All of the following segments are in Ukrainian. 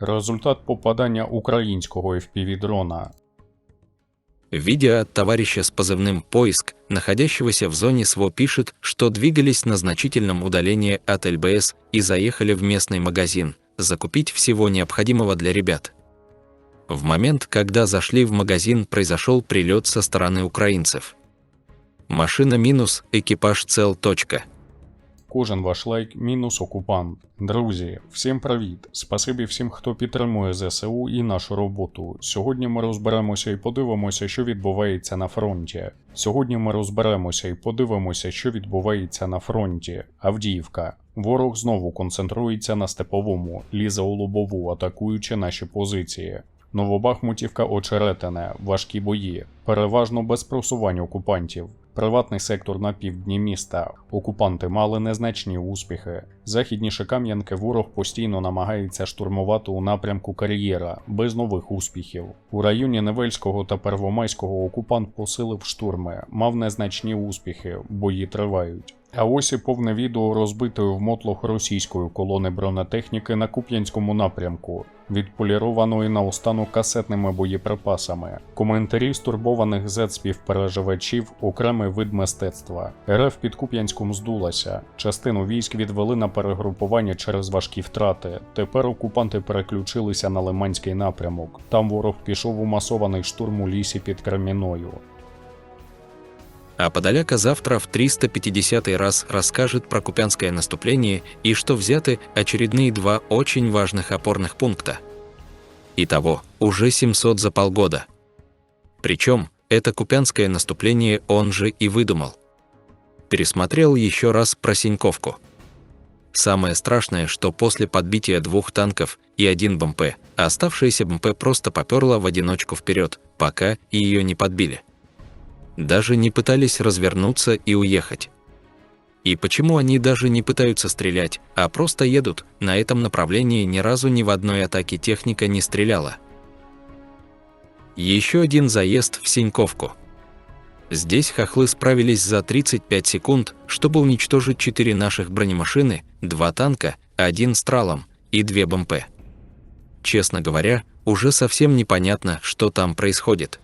Результат попадання українського FPV-дрона. Видео от товарища с позывным «Поиск», находящегося в зоне СВО, пишет, что двигались на значительном удалении от ЛБС и заехали в местный магазин, закупить всего необходимого для ребят. В момент, когда зашли в магазин, произошел прилет со стороны украинцев. Машина минус, экипаж цел. Точка. Кожен ваш лайк мінус окупант. Друзі, всім привіт! Спасибі всім, хто підтримує ЗСУ і нашу роботу. Сьогодні ми розберемося і подивимося, що відбувається на фронті. Сьогодні ми розберемося і подивимося, що відбувається на фронті. Авдіївка. Ворог знову концентрується на степовому, лізе у лобову, атакуючи наші позиції. Новобахмутівка очеретине, важкі бої, переважно без просувань окупантів. Приватний сектор на півдні міста. Окупанти мали незначні успіхи. Західніше Кам'янки ворог постійно намагається штурмувати у напрямку кар'єра, без нових успіхів. У районі Невельського та Первомайського окупант посилив штурми, мав незначні успіхи, бої тривають. А ось і повне відео розбитої в мотлох російської колони бронетехніки на Куп'янському напрямку, відполірованої наостанок касетними боєприпасами. Коментарі стурбованих зет-співпереживачів окремий вид мистецтва. РФ під Куп'янськом здулася. Частину військ відвели на перегрупування через важкі втрати. Тепер окупанти переключилися на Лиманський напрямок. Там ворог пішов у масований штурм у лісі під Креміною. А Подоляка завтра в 350 раз расскажет про купянское наступление и что взяты очередные два очень важных опорных пункта. Итого, уже 700 за полгода. Причем, это купянское наступление он же и выдумал. Пересмотрел еще раз про Синьковку. Самое страшное, что после подбития двух танков и один БМП, оставшаяся БМП просто поперла в одиночку вперед, пока ее не подбили даже не пытались развернуться и уехать. И почему они даже не пытаются стрелять, а просто едут, на этом направлении ни разу ни в одной атаке техника не стреляла. Еще один заезд в Синьковку. Здесь хохлы справились за 35 секунд, чтобы уничтожить 4 наших бронемашины, 2 танка, один стралом и 2 БМП. Честно говоря, уже совсем непонятно, что там происходит.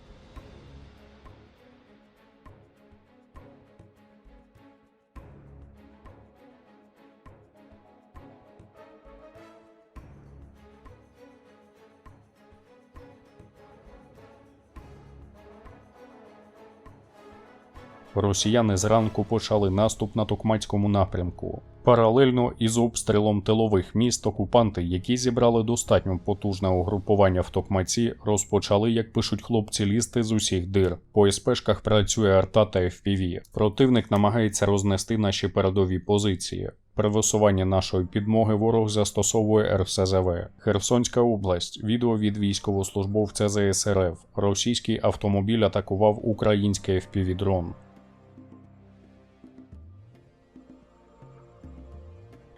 Росіяни зранку почали наступ на Токмацькому напрямку. Паралельно із обстрілом тилових міст окупанти, які зібрали достатньо потужне угрупування в Токмаці, розпочали, як пишуть хлопці, лізти з усіх дир. По СПшках працює арта та FPV. Противник намагається рознести наші передові позиції. При висуванні нашої підмоги ворог застосовує РСЗВ. Херсонська область. Відео від військовослужбовця ЗСРФ. Російський автомобіль атакував український FPV-дрон.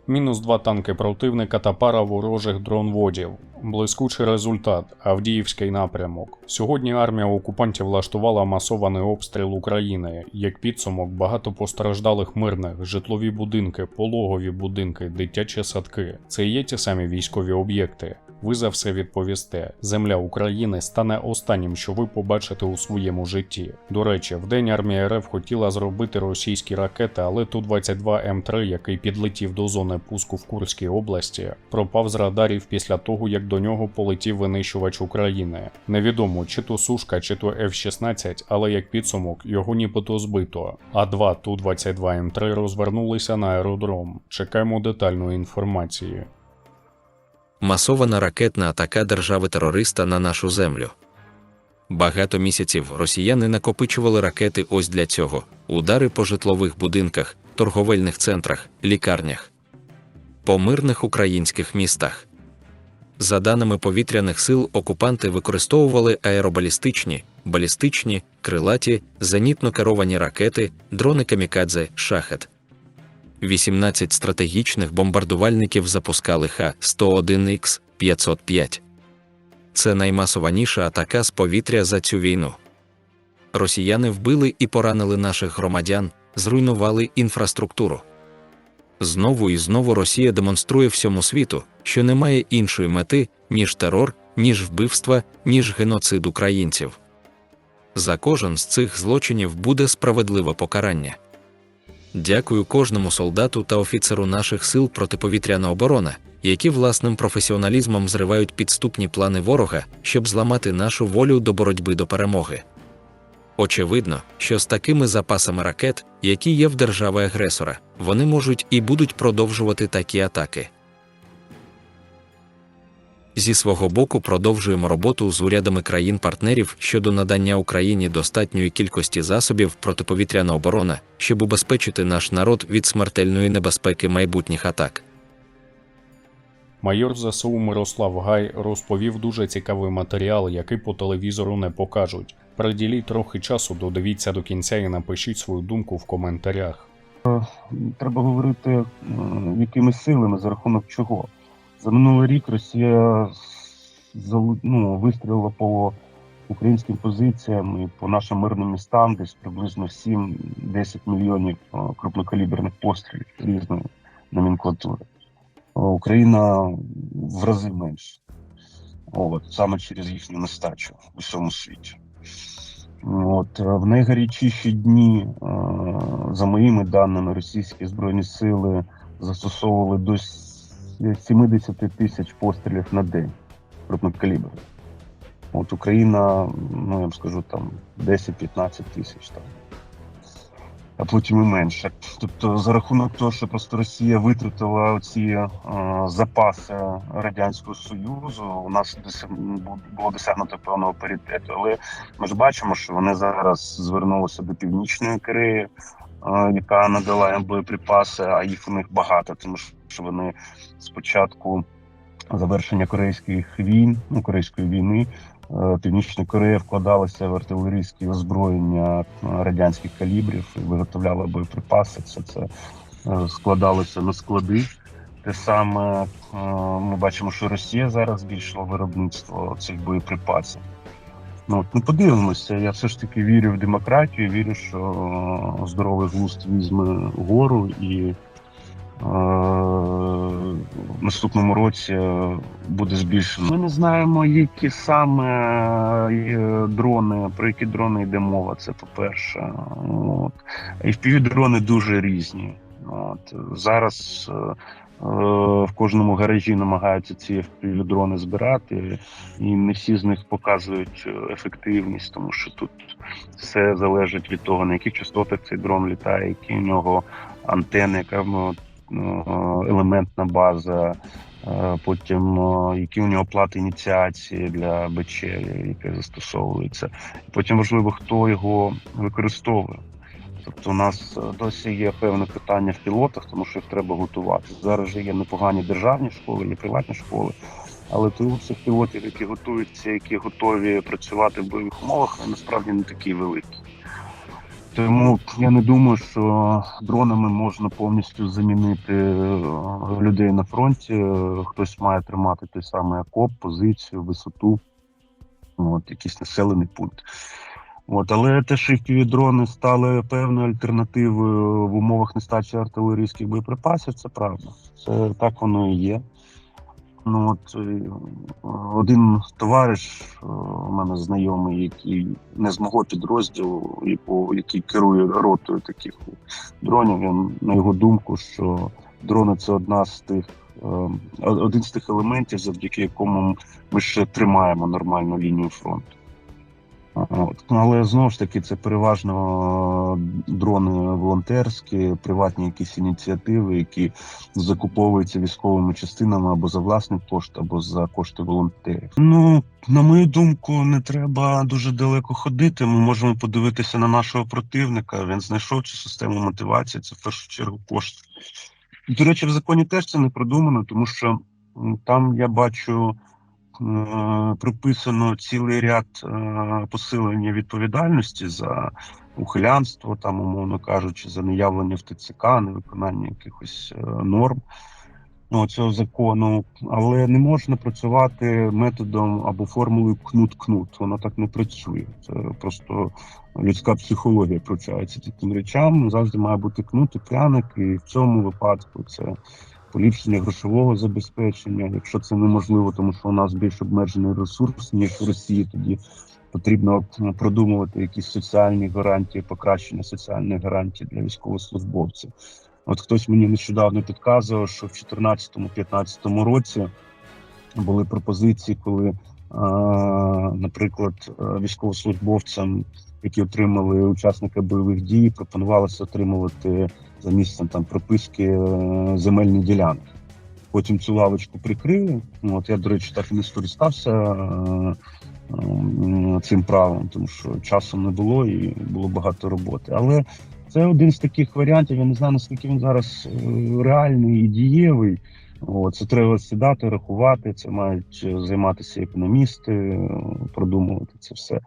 Мінус два танки противника та пара ворожих дронводів. Блискучий результат Авдіївський напрямок. Сьогодні армія окупантів влаштувала масований обстріл України. Як підсумок, багато постраждалих мирних, житлові будинки, пологові будинки, дитячі садки. Це є ті самі військові об'єкти. Ви за все відповісте. Земля України стане останнім, що ви побачите у своєму житті. До речі, в день армія РФ хотіла зробити російські ракети, але Ту-22М3, який підлетів до зони пуску в Курській області, пропав з радарів після того, як до нього полетів винищувач України. Невідомо, чи то сушка, чи то F-16, але як підсумок його нібито збито. А два Ту-22М3 розвернулися на аеродром. Чекаємо детальної інформації. Масована ракетна атака держави-терориста на нашу землю. Багато місяців росіяни накопичували ракети ось для цього: удари по житлових будинках, торговельних центрах, лікарнях, по мирних українських містах. За даними повітряних сил, окупанти використовували аеробалістичні, балістичні, крилаті, зенітно керовані ракети, дрони камікадзе, шахет. 18 стратегічних бомбардувальників запускали Х-101Х 505. Це наймасованіша атака з повітря за цю війну. Росіяни вбили і поранили наших громадян, зруйнували інфраструктуру. Знову і знову Росія демонструє всьому світу, що немає іншої мети, ніж терор, ніж вбивства, ніж геноцид українців. За кожен з цих злочинів буде справедливе покарання. Дякую кожному солдату та офіцеру наших сил протиповітряної оборони, які власним професіоналізмом зривають підступні плани ворога, щоб зламати нашу волю до боротьби до перемоги. Очевидно, що з такими запасами ракет, які є в держави-агресора, вони можуть і будуть продовжувати такі атаки. Зі свого боку продовжуємо роботу з урядами країн-партнерів щодо надання Україні достатньої кількості засобів протиповітряна оборона, щоб убезпечити наш народ від смертельної небезпеки майбутніх атак. Майор ЗСУ Мирослав Гай розповів дуже цікавий матеріал, який по телевізору не покажуть. Приділіть трохи часу, додивіться до кінця і напишіть свою думку в коментарях. треба говорити, е, якими силами, за рахунок чого. За минулий рік Росія ну, вистрілила по українським позиціям і по нашим мирним містам десь приблизно 7-10 мільйонів е, крупнокаліберних пострілів різної номенклатури. Е, Україна в рази менше. От, саме через їхню нестачу у всьому світі. От, е, в найгарячіші дні, за моїми даними, російські збройні сили застосовували до 70 тисяч пострілів на день крупнокаліберних. От Україна, ну я вам скажу, там 10-15 тисяч там. А потім і менше. Тобто, за рахунок того, що просто Росія витратила ці е, запаси Радянського Союзу, у нас було досягнуто певного паритету. Але ми ж бачимо, що вони зараз звернулися до Північної Кореї, е, яка надала їм боєприпаси, а їх у них багато, тому що вони спочатку завершення корейських війн, ну корейської війни. е, Північна Корея вкладалася в артилерійські озброєння радянських калібрів і виготовляла боєприпаси. Все це е, складалося на склади. Те саме е, ми бачимо, що Росія зараз збільшила виробництво цих боєприпасів. Ну, от, ну подивимося. Я все ж таки вірю в демократію, вірю, що здоровий глузд візьме гору і наступному році е, буде збільшено. Ми не знаємо, які саме е, дрони, про які дрони йде мова. Це по-перше. От. І впівдрони дуже різні. От. Зараз е, е, в кожному гаражі намагаються ці впівдрони збирати, і не всі з них показують е, ефективність, тому що тут все залежить від того, на яких частотах цей дрон літає, які у нього антени, яка е, елементна база, е, потім е, які у нього плати ініціації для БЧ, яке застосовується. Потім важливо, хто його використовує. Тобто у нас е, досі є певне питання в пілотах, тому що їх треба готувати. Зараз же є непогані державні школи, є приватні школи, але тут цих пілотів, які готуються, які готові працювати в бойових умовах, насправді не такі великі. Тому я не думаю, що дронами можна повністю замінити е, людей на фронті. Е, Хтось має тримати той самий окоп, позицію, висоту, от, якийсь населений пункт. От, але те, fpv дрони стали певною альтернативою в умовах нестачі артилерійських боєприпасів, це правда. Це так воно і є. Ну от е, один товариш е, у мене знайомий, який не з мого підрозділу, який керує ротою таких дронів. Він на його думку, що дрони це одна з тих. е, Один з тих елементів, завдяки якому ми ще тримаємо нормальну лінію фронту. Але знову ж таки, це переважно е, дрони волонтерські, приватні якісь ініціативи, які закуповуються військовими частинами або за власний кошт, або за кошти волонтерів. Ну, на мою думку, не треба дуже далеко ходити. Ми можемо подивитися на нашого противника. Він знайшов цю систему мотивації. Це в першу чергу кошти. До речі, в законі теж це не продумано, тому що там я бачу е, прописано цілий ряд е, посилення відповідальності за ухилянство, там, умовно кажучи, за неявлення в ТЦК, невиконання якихось е, норм. ну, цього закону, але не можна працювати методом або формулою кнут-кнут. Воно так не працює. Це просто людська психологія привчається таким речам. Завжди має бути кнут і пряник, і в цьому випадку це поліпшення грошового забезпечення. Якщо це неможливо, тому що у нас більш обмежений ресурс, ніж в Росії, тоді потрібно продумувати якісь соціальні гарантії, покращення соціальних гарантій для військовослужбовців. От хтось мені нещодавно підказував, що в 2014-2015 році були пропозиції, коли, наприклад, е, військовослужбовцям, які отримали учасника бойових дій, пропонувалося отримувати за місцем там прописки е, земельні ділянки. Потім цю лавочку прикрили. Ну, От я, до речі, так і не скористався е, е, цим правом, тому що часу не було і було багато роботи. Але це один з таких варіантів. Я не знаю наскільки він зараз реальний і дієвий. Це треба сідати, рахувати. Це мають займатися економісти, продумувати це все.